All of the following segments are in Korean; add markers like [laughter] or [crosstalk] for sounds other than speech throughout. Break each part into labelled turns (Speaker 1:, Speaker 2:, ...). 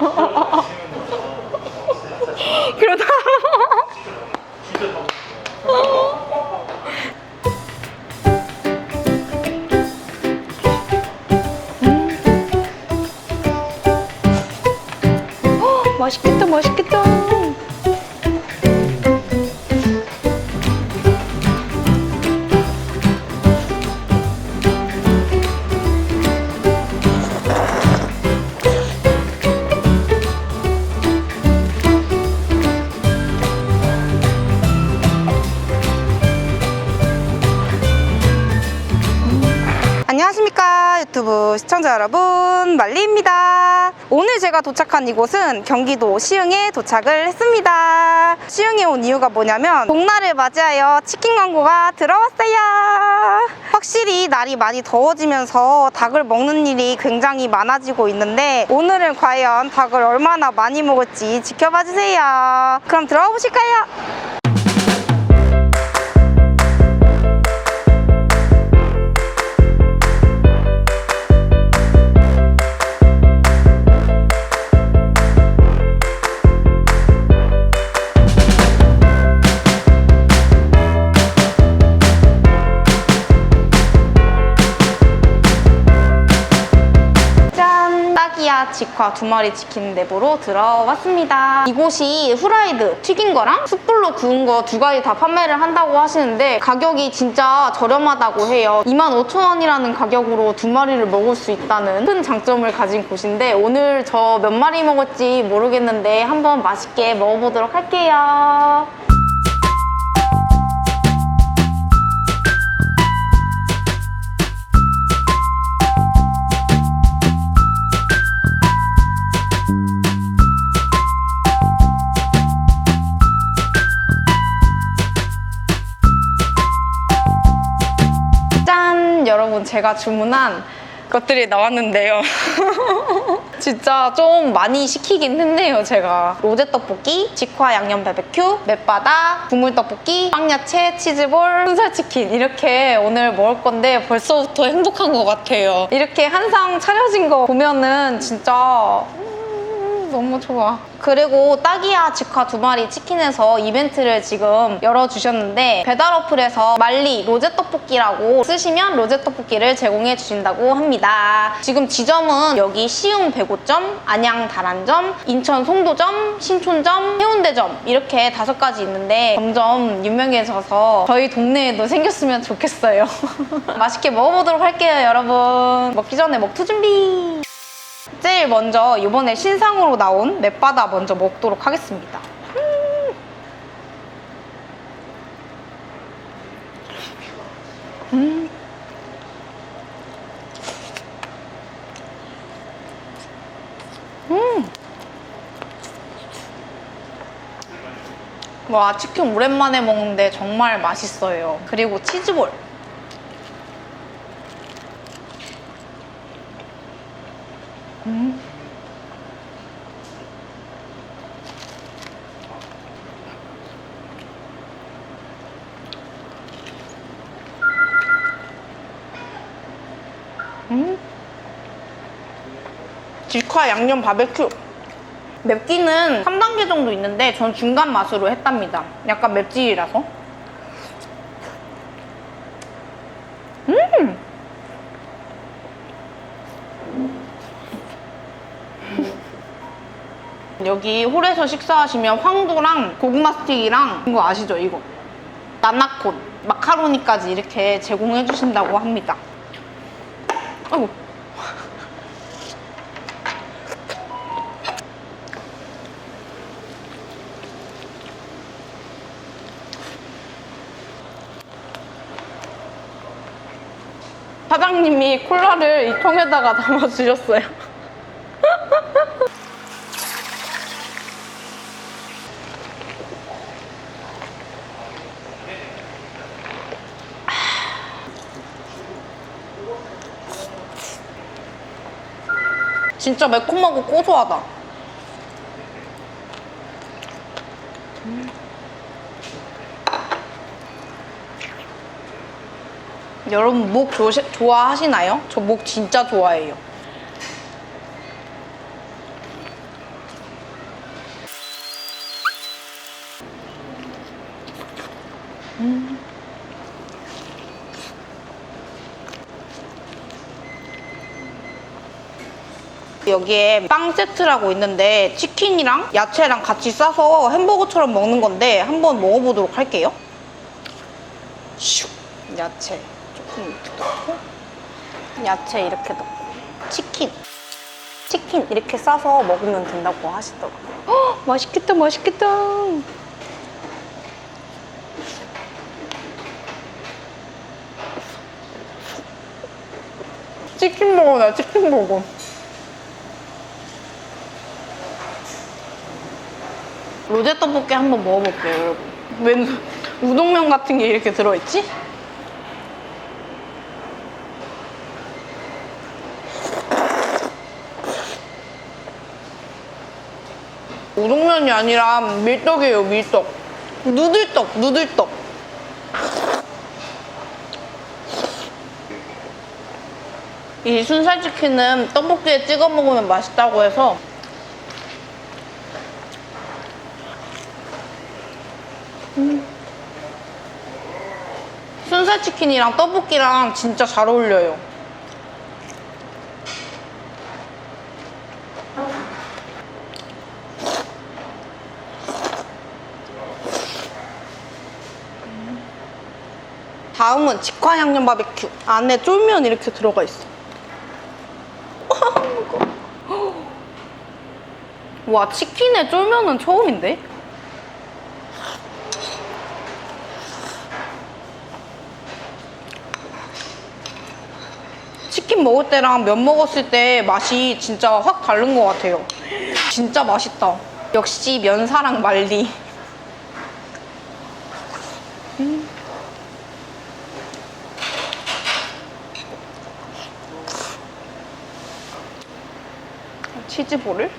Speaker 1: [laughs] 그러다. [laughs] 헉, 맛있겠다, 맛있겠다. 시청자 여러분 말리입니다. 오늘 제가 도착한 이곳은 경기도 시흥에 도착을 했습니다. 시흥에 온 이유가 뭐냐면 복날을 맞이하여 치킨 광고가 들어왔어요. 확실히 날이 많이 더워지면서 닭을 먹는 일이 굉장히 많아지고 있는데 오늘은 과연 닭을 얼마나 많이 먹을지 지켜봐 주세요. 그럼 들어가 보실까요? 직화 두 마리 치킨 랩으로 들어왔습니다. 이곳이 후라이드 튀긴 거랑 숯불로 구운 거 두 가지 다 판매를 한다고 하시는데 가격이 진짜 저렴하다고 해요. 25,000원이라는 가격으로 두 마리를 먹을 수 있다는 큰 장점을 가진 곳인데 오늘 저 몇 마리 먹을지 모르겠는데 한번 맛있게 먹어보도록 할게요. 제가 주문한 것들이 나왔는데요. [laughs] 진짜 좀 많이 시키긴 했네요, 제가. 로제 떡볶이, 직화 양념 바베큐, 맵바다, 국물 떡볶이, 빵야채, 치즈볼, 순살치킨 이렇게 오늘 먹을 건데 벌써부터 행복한 것 같아요. 이렇게 한상 차려진 거 보면은 진짜 음, 너무 좋아. 그리고 따기야 직화 두 마리 치킨에서 이벤트를 지금 열어주셨는데 배달 어플에서 말리 로제 떡볶이라고 쓰시면 로제 떡볶이를 제공해 주신다고 합니다. 지금 지점은 여기 시흥 105점, 안양 다란점, 인천 송도점, 신촌점, 해운대점 이렇게 다섯 가지 있는데 점점 유명해져서 저희 동네에도 생겼으면 좋겠어요. [laughs] 맛있게 먹어보도록 할게요, 여러분. 먹기 전에 먹투 준비. 제일 먼저 이번에 신상으로 나온 맵바다 먼저 먹도록 하겠습니다. 음. 음. 와, 치킨 오랜만에 먹는데 정말 맛있어요. 그리고 치즈볼. 직화 양념 바베큐. 맵기는 3단계 정도 있는데 전 중간 맛으로 했답니다. 약간 맵찔이라서. 음! 여기 홀에서 식사하시면 황도랑 고구마 스틱이랑 이거 아시죠? 이거. 나나콘, 마카로니까지 이렇게 제공해 주신다고 합니다. 아이고. 사장님이 콜라를 이 통에다가 담아주셨어요. [laughs] 진짜 매콤하고 고소하다. 여러분 목 조, 좋아하시나요? 저 목 진짜 좋아해요. 여기에 빵 세트라고 있는데 치킨이랑 야채랑 같이 싸서 햄버거처럼 먹는 건데 한번 먹어보도록 할게요. 슉 야채 조금 이렇게 넣고 야채 이렇게 넣고 치킨 치킨 이렇게 싸서 먹으면 된다고 하시더라고요. 헉, 맛있겠다 맛있겠다. 치킨 먹어 나 치킨 먹어. 로제 떡볶이 한번 먹어볼게요, 여러분. 웬 우동면 같은 게 이렇게 들어있지? 우동면이 아니라 밀떡이에요, 밀떡. 누들떡, 누들떡. 이 순살치킨은 떡볶이에 찍어 먹으면 맛있다고 해서 순살 치킨이랑 떡볶이랑 진짜 잘 어울려요. 다음은 직화 양념 바베큐. 안에 쫄면 이렇게 들어가 있어. [laughs] 와, 치킨에 쫄면은 처음인데? 치킨 먹을 때랑 면 먹었을 때 맛이 진짜 확 다른 것 같아요. 진짜 맛있다. 역시 면사랑 말리. 음. 치즈볼을?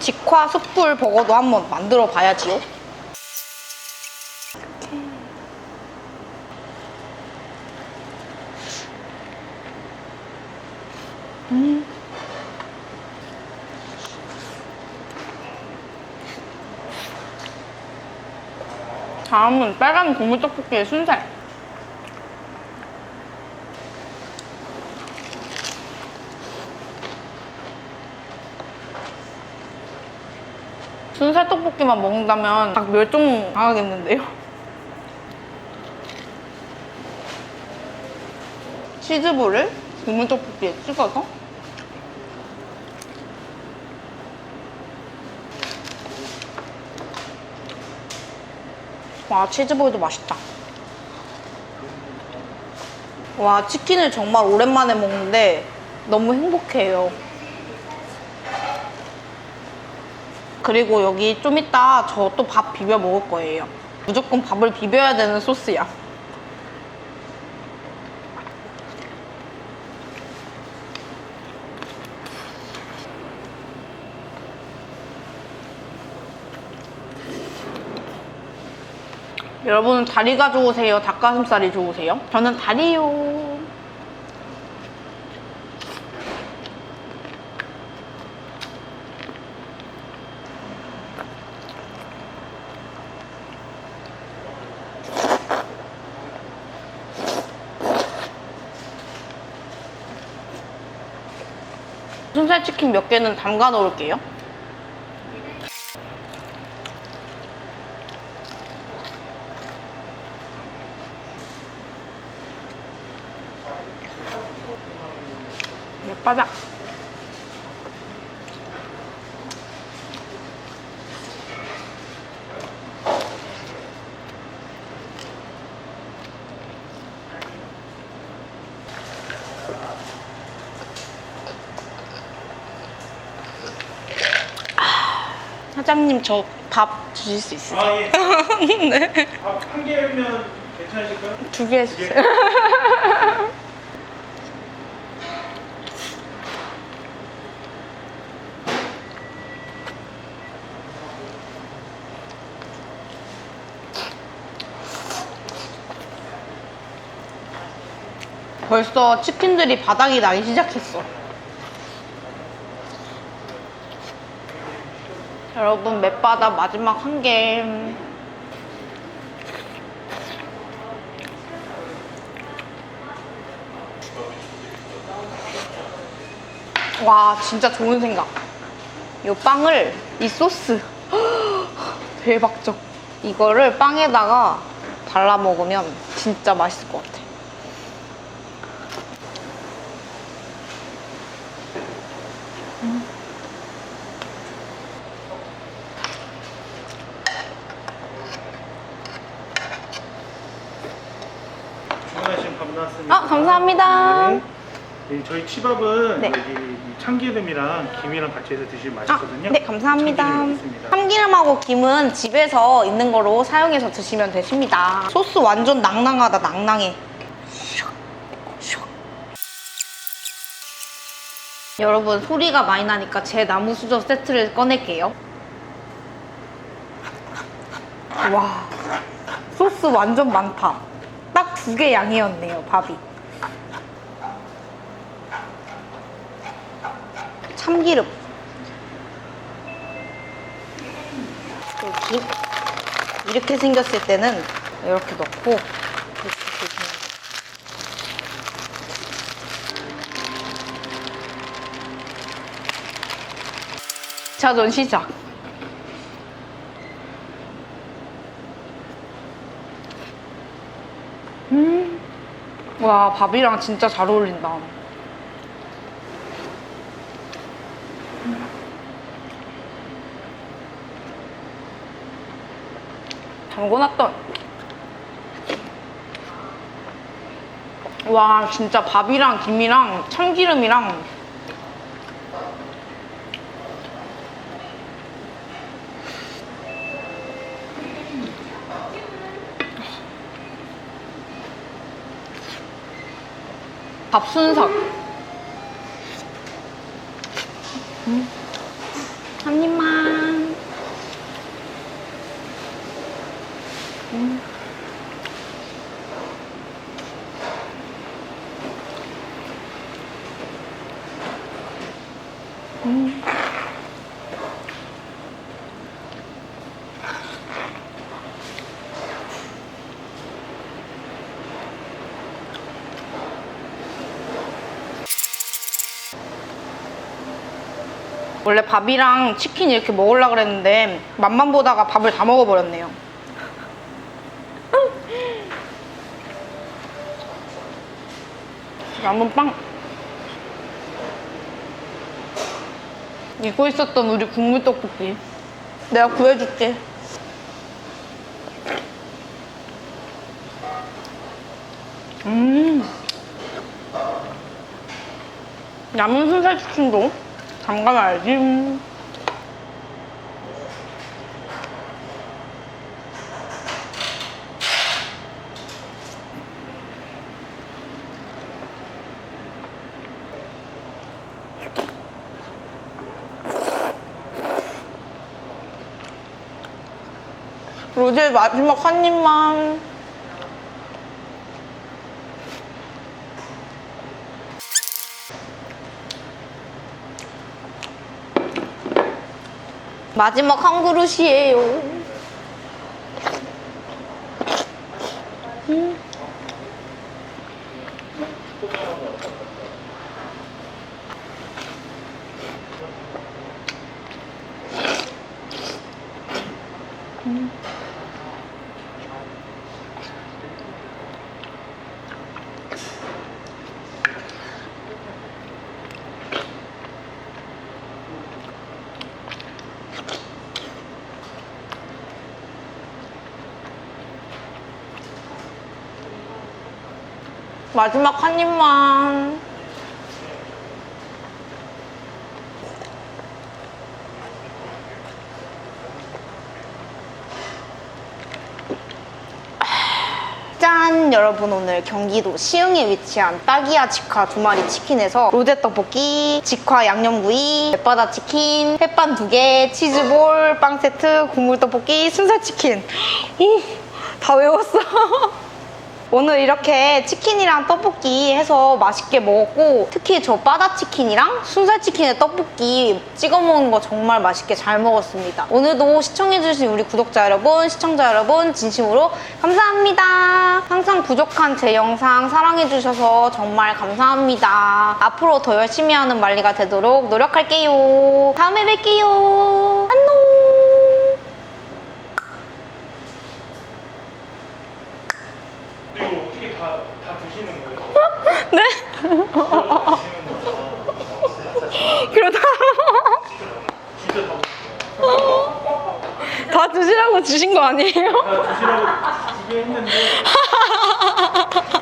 Speaker 1: 직화 숯불 버거도 한번 만들어 봐야지요. 음. 다음은 빨간 고물 떡볶이의 순살. 순살 떡볶이만 먹는다면 닭 멸종 당하겠는데요? [laughs] 치즈볼을 국물 떡볶이에 찍어서? 와 치즈볼도 맛있다. 와 치킨을 정말 오랜만에 먹는데 너무 행복해요 그리고 여기 좀 이따 저 또 밥 비벼 먹을 거예요. 무조건 밥을 비벼야 되는 소스야. 여러분은 다리가 좋으세요? 닭가슴살이 좋으세요? 저는 다리요. 순살치킨 몇 개는 담가 놓을게요. 바닥. 사장님 저 밥 주실 수 있어요?
Speaker 2: 아, 예. [laughs]
Speaker 1: 네.
Speaker 2: 밥 한 개면 괜찮으실까요?
Speaker 1: 두개 해주세요. 벌써 치킨들이 바닥이 나기 시작했어. 여러분, 맷바닥 마지막 한 개. 와, 진짜 좋은 생각. 이 빵을, 이 소스. [gasps] 대박적. 이거를 빵에다가 발라 먹으면 진짜 맛있을 것 같아.
Speaker 2: 주문하신 밥 나왔습니다.
Speaker 1: 아, 감사합니다.
Speaker 2: 네. 네, 저희 치밥은
Speaker 1: 네.
Speaker 2: 여기 이 참기름이랑 김이랑 같이 해서 드시면
Speaker 1: 아,
Speaker 2: 맛있거든요.
Speaker 1: 네, 감사합니다.
Speaker 2: 참기름이 있습니다.
Speaker 1: 참기름하고 김은 집에서 있는 거로 사용해서 드시면 되십니다. 소스 완전 낭낭하다, 낭낭해. 여러분, 소리가 많이 나니까 제 나무 수저 세트를 꺼낼게요. 와, 소스 완전 많다. 딱 두 개 양이었네요, 밥이. 참기름. 김. 이렇게 생겼을 때는 이렇게 넣고. 자전 시작. 음. 와, 밥이랑 진짜 잘 어울린다. 담궈놨던. 와 진짜 밥이랑 김이랑 참기름이랑. 밥 순삭. 음. 한 입만 원래 밥이랑 치킨 이렇게 먹으려고 그랬는데 맛만 보다가 밥을 다 먹어버렸네요. [laughs] 남은 빵. 잊고 있었던 우리 국물 떡볶이. 내가 구해줄게. 음. 남은 순살 치킨도 담가놔야지. 로제 마지막 한 입만. 마지막 한 그릇이에요. 마지막 한 입만. 짠! 여러분 오늘 경기도 시흥에 위치한 따기야 직화 두 마리 치킨에서 로제 떡볶이, 직화 양념구이, 햇바다 치킨, 햇반 두 개, 치즈볼, 빵 세트, 국물 떡볶이, 순살 치킨. 오! 다 외웠어. [laughs] 오늘 이렇게 치킨이랑 떡볶이 해서 맛있게 먹었고 특히 저 바다치킨이랑 순살치킨에 떡볶이 찍어 먹는 거 정말 맛있게 잘 먹었습니다. 오늘도 시청해주신 우리 구독자 여러분, 시청자 여러분 진심으로 감사합니다. 항상 부족한 제 영상 사랑해주셔서 정말 감사합니다. 앞으로 더 열심히 하는 말리가 되도록 노력할게요. 다음에 뵐게요. 안녕.
Speaker 2: 이거 어떻게 다, 다 드시는 거예요?
Speaker 1: 네?
Speaker 2: 드시는 거예요?
Speaker 1: 그러다
Speaker 2: 진짜 다 먹어요.
Speaker 1: 다 드시라고 주신 거 아니에요?
Speaker 2: 다 드시라고 주긴 했는데 [laughs]